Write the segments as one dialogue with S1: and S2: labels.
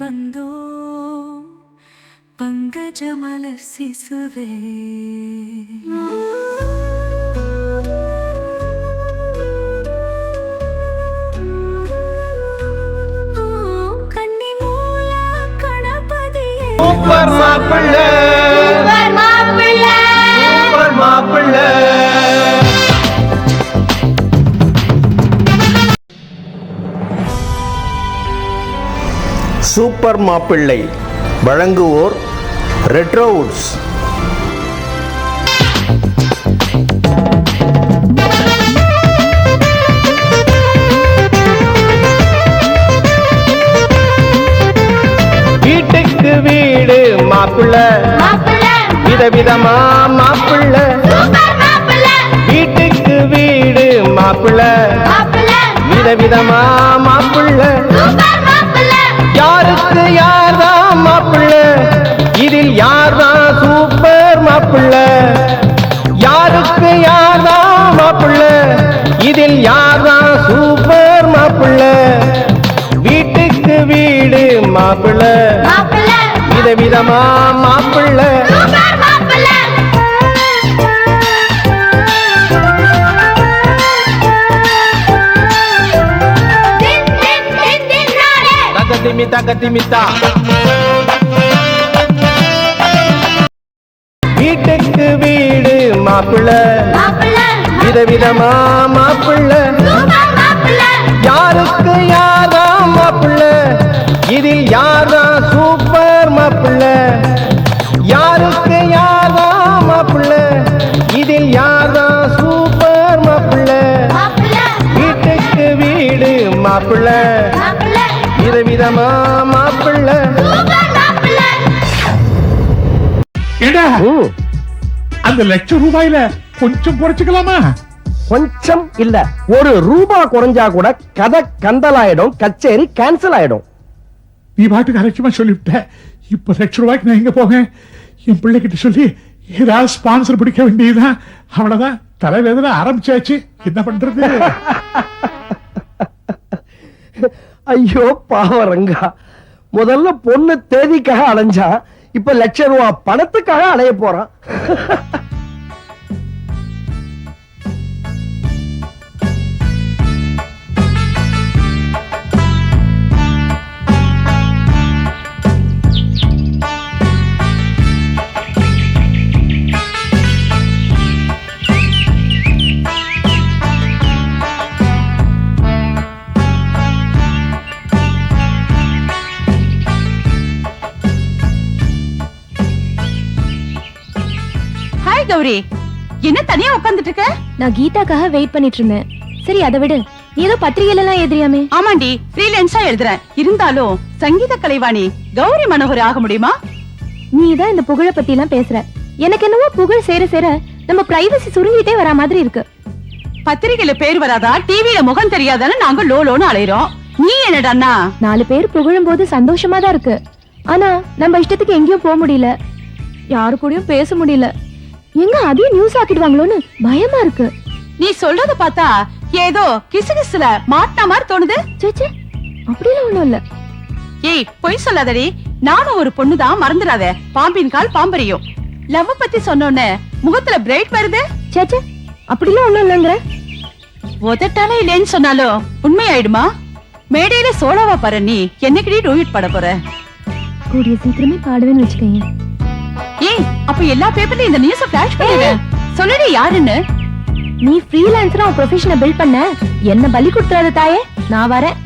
S1: வந்தோம். பங்கஜமலர் சிசுவே. கன்னி மூல கணபதியே.
S2: சூப்பர் மாப்பிள்ள சூப்பர் மாப்பிள்ளை வழங்குவோர் ரெட்ரோவுட்ஸ் வீட்டுக்கு வீடு மாப்பிள்ள. விதவிதமா மாப்பிள்ள. வீட்டுக்கு வீடு மாப்பிள்ள. விதவிதமா மாப்பிள்ள. யாருக்கு யார் தான் மாப்பிள்ள? இதில் யார் தான் சூப்பர் மாப்பிள்ள? யாருக்கு யார் தான் மாப்பிள்ள? இதில் யார் தான் சூப்பர் மாப்பிள்ள? வீட்டுக்கு வீடு மாப்பிள்ள. தகதிமிதா கதிமிதா வீட்டுக்கு வீடு மாப்பிள்ள. விதவிதமா மாப்பிள்ள. யாருக்கு யாரா மாப்பிள்ள? இதில் யாரா சூப்பர் மாப்பிள்ள? யாருக்கு யாரா மாப்பிள்ள? இதில் யாரா சூப்பர் மாப்பிள்ள? வீட்டுக்கு வீடு மாப்பிள்ள. விதவிதமா மாப்பிள்ள.
S3: அந்த லட்சம் ரூபாயில கொஞ்சம் குறைச்சுக்கலாமா?
S4: கொஞ்சம் இல்ல. ஒரு ரூபா குறைஞ்சா கூட கதை கந்தலாயிடும் கச்சேரி கேன்சல் ஆயிடும்.
S3: நீ பாட்டுக்கு அலட்சியமா சொல்லிவிட்ட. இப்ப லட்சம் ரூபாய்க்கு நான் எங்க போவேன்? என் பிள்ளைகிட்ட சொல்லி ஏதாவது ஸ்பான்சர் பிடிக்க வேண்டியதுதான். அவ்வளவுதான். தலைவேதனை ஆரம்பிச்சாச்சு. என்ன பண்றது?
S4: ஐயோ பாவரங்கா. முதல்ல பொண்ணு தேதிக்காக அலைஞ்சா இப்ப லட்ச ரூபா பணத்துக்காக அலைய போறான்.
S5: என்ன தனியா உட்கார்ந்துட்டு இருக்க?
S6: நான் கீதாக்காக வெயிட் பண்ணிட்டு இருந்தேன். சரி அதை விடு. நீ ஏதோ பத்திரிகையில எல்லாம் எதிரியாமே
S5: ஆமாண்டி ஃப்ரீலான்ஸா எழுதுறேன். இருந்தாலும் சங்கீத கலைவாணி கௌரி மனோகர் ஆக முடியுமா?
S6: நீ தான் இந்த புகழ பத்தி எல்லாம் பேசுற. எனக்கு என்னவோ புகழ் சேர சேர நம்ம பிரைவசி சுருங்கிட்டே வரா மாதிரி இருக்கு.
S5: பத்திரிகையில பேர் வராதா? டிவில முகம் தெரியாதான்னு நாங்க லோ லோன்னு அலையிறோம். நீ என்னடான்னா
S6: நாலு பேர் புகழும் போது சந்தோஷமா தான் இருக்கு. ஆனா நம்ம இஷ்டத்துக்கு எங்கேயும் போக முடியல. யாரு கூடயும் பேச முடியல. எங்க அதையும் நியூஸ் ஆக்கிடுவாங்களோன்னு பயமா இருக்கு.
S5: நீ சொல்றத பார்த்தா ஏதோ கிசுகிசுல மாட்டின மாதிரி தோணுது.
S6: சேச்சே அப்படிலாம் ஒண்ணும் இல்ல.
S5: ஏய் பொய் சொல்லாதடி. நானும் ஒரு பொண்ணுதான் மறந்துடாத. பாம்பின் கால் பாம்பரியும் லவ் பத்தி சொன்னோன்னே முகத்துல பிரைட் வருது?
S6: சேச்சே அப்படிலாம் ஒண்ணும் இல்லைங்கிற.
S5: உதட்டாலே இல்லைன்னு சொன்னாலும் உண்மையாயிடுமா? மேடையில சோழவா பாரு நீ. என்னைக்கடி டூயிட் பாட போற?
S6: கூடிய சீக்கிரமே பாடுவேன்னு வச்சுக்கோங்க
S5: ஏய் அப்ப எல்லா பேப்பர்லயும் இந்த நியூஸ் ஃபிளாஷ் பண்ணிடு. சொல்லுடி யாருன்னு?
S6: நீ ஃப்ரீலான்சரா உன் ப்ரொஃபஷனை பில்ட் பண்ண? என்ன பலி கொடுத்துறாத தாயே? நான் வரேன்.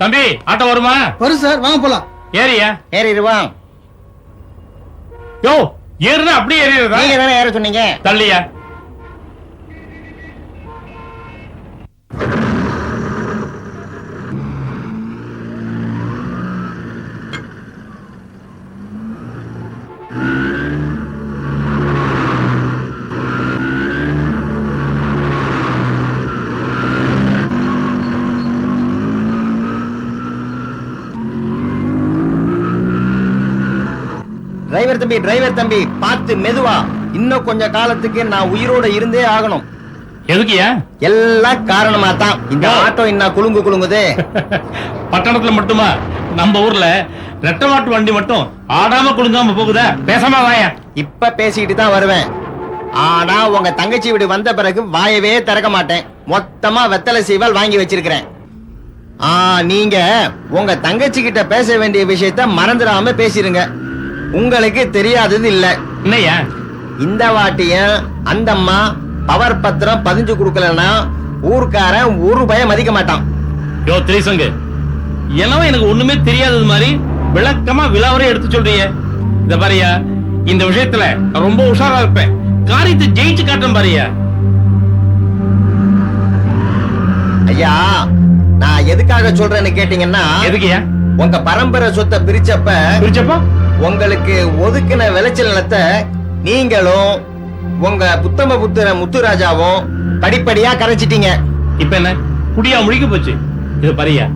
S7: தம்பி ஆட்டோ வருமா?
S8: வரும் சார் வாங்க போலாம்.
S7: ஏறியா?
S2: ஏறிடுவான்
S7: யோ ஏறுனா அப்படியே ஏறிடுறதா?
S2: நீங்க தானே ஏற சொன்னீங்க?
S7: தள்ளியா?
S9: டிரைவர் தம்பி டிரைவர் தம்பி பார்த்து மெதுவா. இன்னும் கொஞ்ச காலத்துக்கு நான் உயிரோட இருந்தே ஆகணும்.
S7: எதுக்குயா
S9: எல்லாம் காரணமா தான் இந்த ஆட்டோ என்ன குலுங்கு குலுங்குதே.
S7: பட்டணத்துல மட்டுமா? நம்ம ஊர்ல ரெட்ட மாட்டு வண்டி மட்டும் ஆடாம குலுங்காம போகுதா? பேசாம வாயா.
S9: இப்ப பேசிக்கிட்டு தான் வருவேன். ஆனா உங்க தங்கச்சி வீடு வந்த பிறகு வாயவே திறக்க மாட்டேன். மொத்தமா வெத்தலை சீவல் வாங்கி வச்சிருக்கிறேன். ஆ நீங்க உங்க தங்கச்சி கிட்ட பேச வேண்டிய விஷயத்த மறந்துடாம பேசிருங்க. உங்களுக்கு தெரியாதது இல்ல.
S7: என்னய்யா?
S9: இந்த வாட்டியும் அந்த அம்மா பவர் பத்திரம் பதிஞ்சு கொடுக்கலன்னா ஊர்க்காரன் ஒரு பயம் மதிக்க மாட்டான்.
S7: யோ திரிசங்கு. என்னவோ எனக்கு ஒண்ணுமே தெரியாதது மாதிரி விளக்கமா விலாவரே எடுத்து சொல்றீங்க. இந்த பாரியா இந்த விஷயத்துல ரொம்ப உஷாரா இருப்பேன். காரியத்தை ஜெயிச்சு காட்டுறேன் பாரியா
S9: ஐயா நான் எதுக்காக சொல்றேன்னு கேட்டீங்கன்னா
S7: எதுக்குயா
S9: உங்க பரம்பரை சொத்தை பிரிச்சப்ப
S7: பிரிச்சப்பா?
S9: உங்களுக்கு ஒதுக்கின விளைச்சல் நிலத்தை நீங்களும் உங்க புத்தம புத்திர முத்துராஜாவும் படிப்படியா கரைச்சிட்டீங்க.
S7: இப்ப என்ன? குடியா முழிக்க போச்சு. இது பாரியா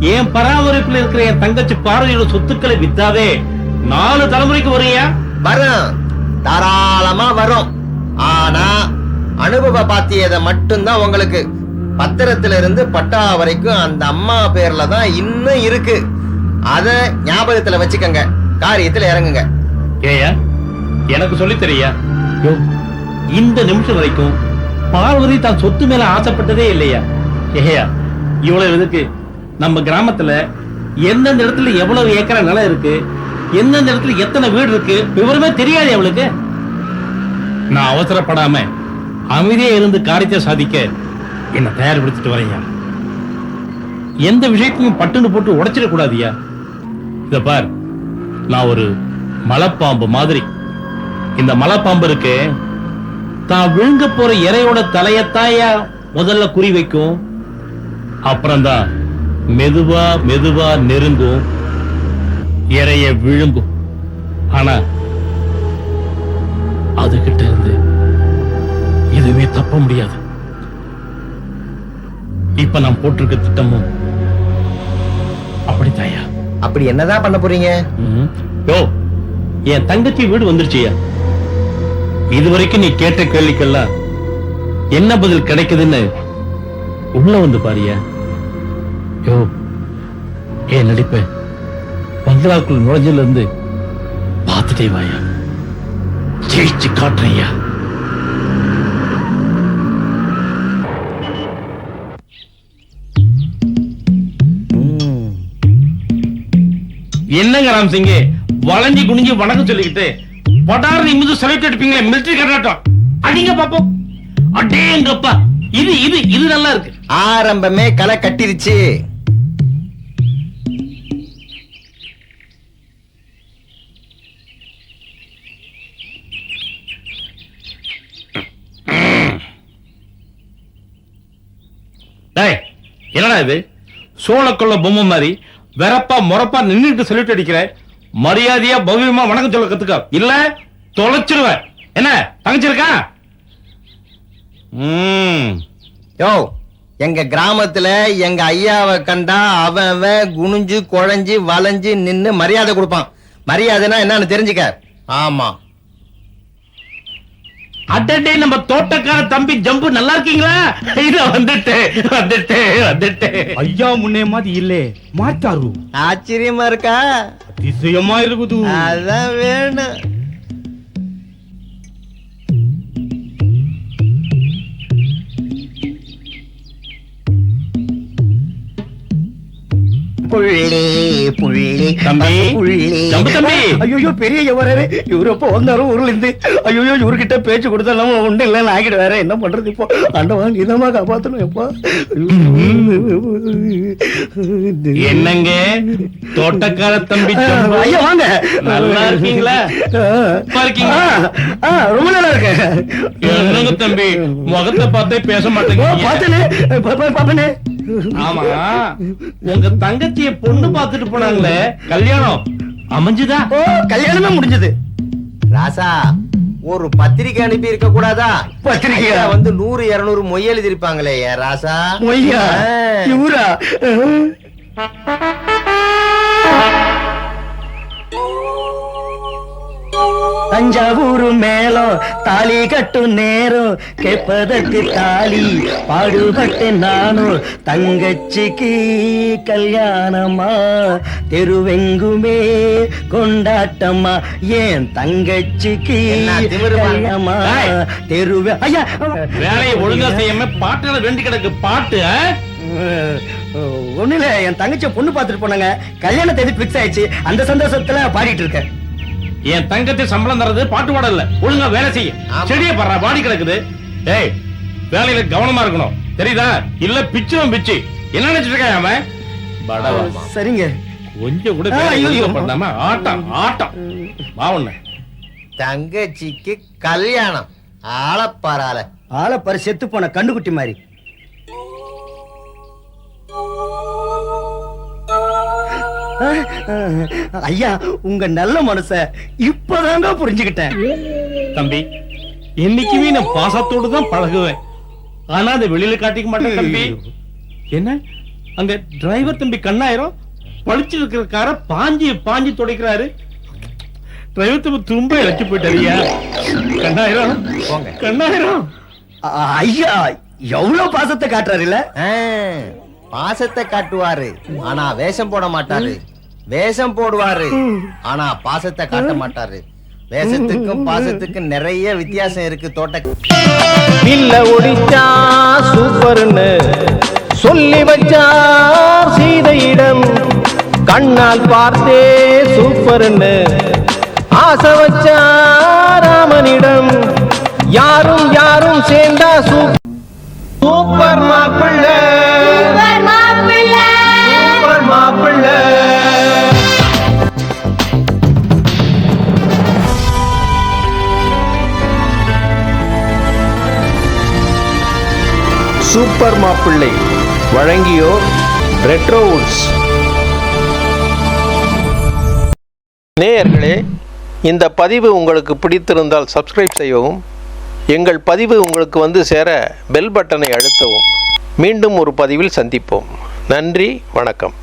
S7: என் பராமரிப்புல இருக்கிற என் தங்கச்சி பார்வையோட சொத்துக்களை வித்தாவே நாலு தலைமுறைக்கு வருயா
S9: வரும். தாராளமா வரும். ஆனா அனுபவ பாத்தியதை மட்டும்தான் உங்களுக்கு. பத்திரத்துல இருந்து பட்டா வரைக்கும் அந்த அம்மா பேர்ல தான் இன்னும் இருக்கு. அத ஞாபகத்துல வச்சுக்கங்க. காரியத்துல இறங்குங்க.
S7: ஏயா எனக்கு சொல்லி தெரியா இந்த நிமிஷம் வரைக்கும் பார்வதி தான் சொத்து மேல ஆசைப்பட்டதே இல்லையா? ஏயா இவ்வளவு இதுக்கு நம்ம கிராமத்துல எந்தெந்த இடத்துல எவ்வளவு ஏக்கரா நிலம் இருக்கு எந்தெந்த இடத்துல எத்தனை வீடு இருக்கு விவரமே தெரியாது அவளுக்கு. நான் அவசரப்படாம அமைதியா இருந்து காரியத்தை சாதிக்க என்னை தயார்படுத்திட்டு வரையா எந்த விஷயத்தையும் பட்டுன்னு போட்டு உடைச்சிடக்கூடாதுயா இத பார். நான் ஒரு மலைப்பாம்பு மாதிரி. இந்த மலைப்பாம்பு இருக்கு தான் விழுங்க போற இறையோட தலையத்தாயா முதல்ல குறி வைக்கும். அப்புறம்தான் மெதுவா மெதுவா நெருங்கும் இறைய விழுங்கும். ஆனா அதுகிட்ட இருந்து எதுவுமே தப்ப முடியாது. இப்ப நான் போட்டிருக்க திட்டமும் அப்படித்தாயா?
S9: அப்படி என்னதான் பண்ண போறீங்க?
S7: யோ என் தங்கச்சி வீடு வந்துருச்சியா இதுவரைக்கும் நீ கேட்ட கேள்விக்கெல்லாம் என்ன பதில் கிடைக்குதுன்னு உள்ள வந்து பாரியா யோ ஏன் நடிப்ப. பங்களாக்குள் நுழைஞ்சிலிருந்து பார்த்துட்டே வாயா. ஜெயிச்சு காட்டுறையா என்னங்க ராம் சிங் வளைஞ்சி குனிஞ்சு வணக்கம் சொல்லிக்கிட்டு படார் நிமிந்து செலக்ட் எடுப்பீங்களே மிலிட்டரி கர்நாட்டம் அடிங்க பாப்போம். அடேங்கப்பா இது இது இது நல்லா இருக்கு.
S9: ஆரம்பமே களை கட்டிருச்சு.
S7: என்னடா இது? சோளக்கொள்ள பொம்மை மாதிரி வெறப்பா முறப்பா நின்றுட்டு சொல்லிட்டு அடிக்கிற மரியாதையா பௌரியமா வணக்கம் சொல்ல கத்துக்க. இல்ல தொலைச்சிருவேன். என்ன தங்கச்சிருக்கா ம்.
S9: யோ எங்க கிராமத்துல எங்க ஐயாவை கண்டா அவன் குனிஞ்சு குழஞ்சு வளைஞ்சு நின்னு மரியாதை கொடுப்பான். மரியாதைனா என்னன்னு தெரிஞ்சுக்க. ஆமா.
S7: அடடே நம்ம தோட்டக்கார தம்பி ஜம்பு நல்லா இருக்கீங்களா? இது வந்துட்டேன் வந்துட்டேன் வந்துட்டேன்.
S10: ஐயா முன்னே மாதிரி இல்லே மாத்தாரு
S9: ஆச்சரியமா இருக்கா?
S10: அதிசயமா இருக்குது.
S9: அதான் வேணும். புள்ளி புள்ளி.
S7: தம்பி
S9: புள்ளி.
S7: ஜம்பு தம்பி.
S11: ஐயோ பெரிய எவராரு இவரு எப்போ வந்தாரு ஊர்ல இருந்து ஐயோ இவர்கிட்ட பேச்சு கொடுத்தா நம்ம உண்டு இல்லைன்னு ஆகிட்டு வேற என்ன பண்றது இப்போ? ஆண்டவா நீதமா காப்பாத்தணும் எப்பா?
S7: என்னங்க? தோட்டக்கார தம்பி
S11: ஐயா வாங்க.
S7: நல்லா இருக்கீங்களா? நல்லா இருக்கீங்க
S11: ஆ, ஆ, ரொம்ப நல்லா இருக்கேன்.
S7: என்னங்க தம்பி? முகத்தை பார்த்தே பேச மாட்டேங்க.
S11: பார்த்தேனே. பாப்பனே
S7: ஆமா. உங்க தங்கச்சிய பொண்ணு பார்த்துட்டு போனாங்களே கல்யாணம் அமைஞ்சுதா?
S11: ஓ கல்யாணமே முடிஞ்சது.
S9: ராசா ஒரு பத்திரிக்கை அனுப்பி இருக்க கூடாதா?
S11: பத்திரிக்கையா?
S9: ஐயா வந்து நூறு இருநூறு மொய் எழுதி இருப்பாங்களே ஏன் ராசா?
S11: மொய்யா. இவரா? தஞ்சாவூர் மேளம் தாலி கட்டும் நேரம். கேட்பதற்கு தாலி பாடுபட்டேன் நானும் தங்கச்சிக்கு கல்யாணமா? தெருவெங்குமே கொண்டாட்டமா? ஏன் தங்கச்சிக்கு. கல்யாணமா. தெருவே ஐயா!
S7: வேலையை ஒழுங்கா செய்யாம பாட்டுல ரெண்டு கிடக்கு பாட்டு ஆ?
S11: ஒண்ணு இல்ல என் தங்கச்சியை பொண்ணு பார்த்துட்டு போனாங்க. கல்யாண தேதி பிக்ஸ் ஆயிடுச்சு. அந்த சந்தோஷத்துல பாடிட்டு இருக்கேன்.
S7: என் தங்கத்தை சம்பளம் தரது பாட்டு பாட இல்ல ஒழுங்கா வேலை செய்ய. செடியை பாடுறா பாடி கிடக்குது. ஏய் வேலையில கவனமா இருக்கணும். தெரியுதா? இல்ல பிச்சும் பிச்சு. என்ன நினைச்சிட்டு இருக்கான் அவன்.
S11: சரிங்க.
S7: கொஞ்சம் கூட. பண்ணாம ஆட்டம் ஆட்டம். உன்னை.
S9: தங்கச்சிக்கு கல்யாணம். ஆளப்பாரால
S11: ஆளப்பாரு செத்து போன கண்டுக்குட்டி மாதிரி. ஐயா உங்க நல்ல மனச இப்பதாங்க புரிஞ்சுக்கிட்டேன்.
S7: தம்பி என்னைக்குமே நான் பாசத்தோடு தான் பழகுவேன். ஆனா அதை வெளியில காட்டிக்க மாட்டேன் தம்பி. என்ன? அங்க டிரைவர் தம்பி கண்ணாயிரம் பளிச்சு இருக்கிற கார பாஞ்சி பாஞ்சி துடைக்கிறாரு. டிரைவர் தம்பி தும்ப இழைச்சு போயிட்டாரியா கண்ணாயிரம். கண்ணாயிரம்.
S11: ஐயா எவ்வளவு பாசத்தை காட்டுறாரு இல்ல?
S9: ஆ, பாசத்தை காட்டுவாரு. ஆனா வேஷம் போட மாட்டாரு. வேஷம் போடுவாரு. ஆனா பாசத்தை காட்ட மாட்டாரு. வேஷத்துக்கும் பாசத்துக்கும் நிறைய வித்தியாசம் இருக்கு தோட்ட
S2: இல்ல ஒடிச்சா சூப்பர்னு சொல்லி வச்சா சீதையிடம். கண்ணால் பார்த்தே சூப்பர்னு ஆசை வச்சா ராமனிடம். யாரும் யாரும் சேர்ந்தா சூப்- சூப்பர் மாப்பிள்ளை. மாப்பிள்ள. சூப்பர் மாப்பிள்ளை வழங்கியோர் ரெட்ரோவுட்ஸ் நேயர்களே இந்த பதிவு உங்களுக்கு பிடித்திருந்தால் சப்ஸ்கிரைப் செய்யவும் எங்கள் பதிவு உங்களுக்கு வந்து சேர பெல் பட்டனை அழுத்தவும். மீண்டும் ஒரு பதிவில் சந்திப்போம். நன்றி வணக்கம்.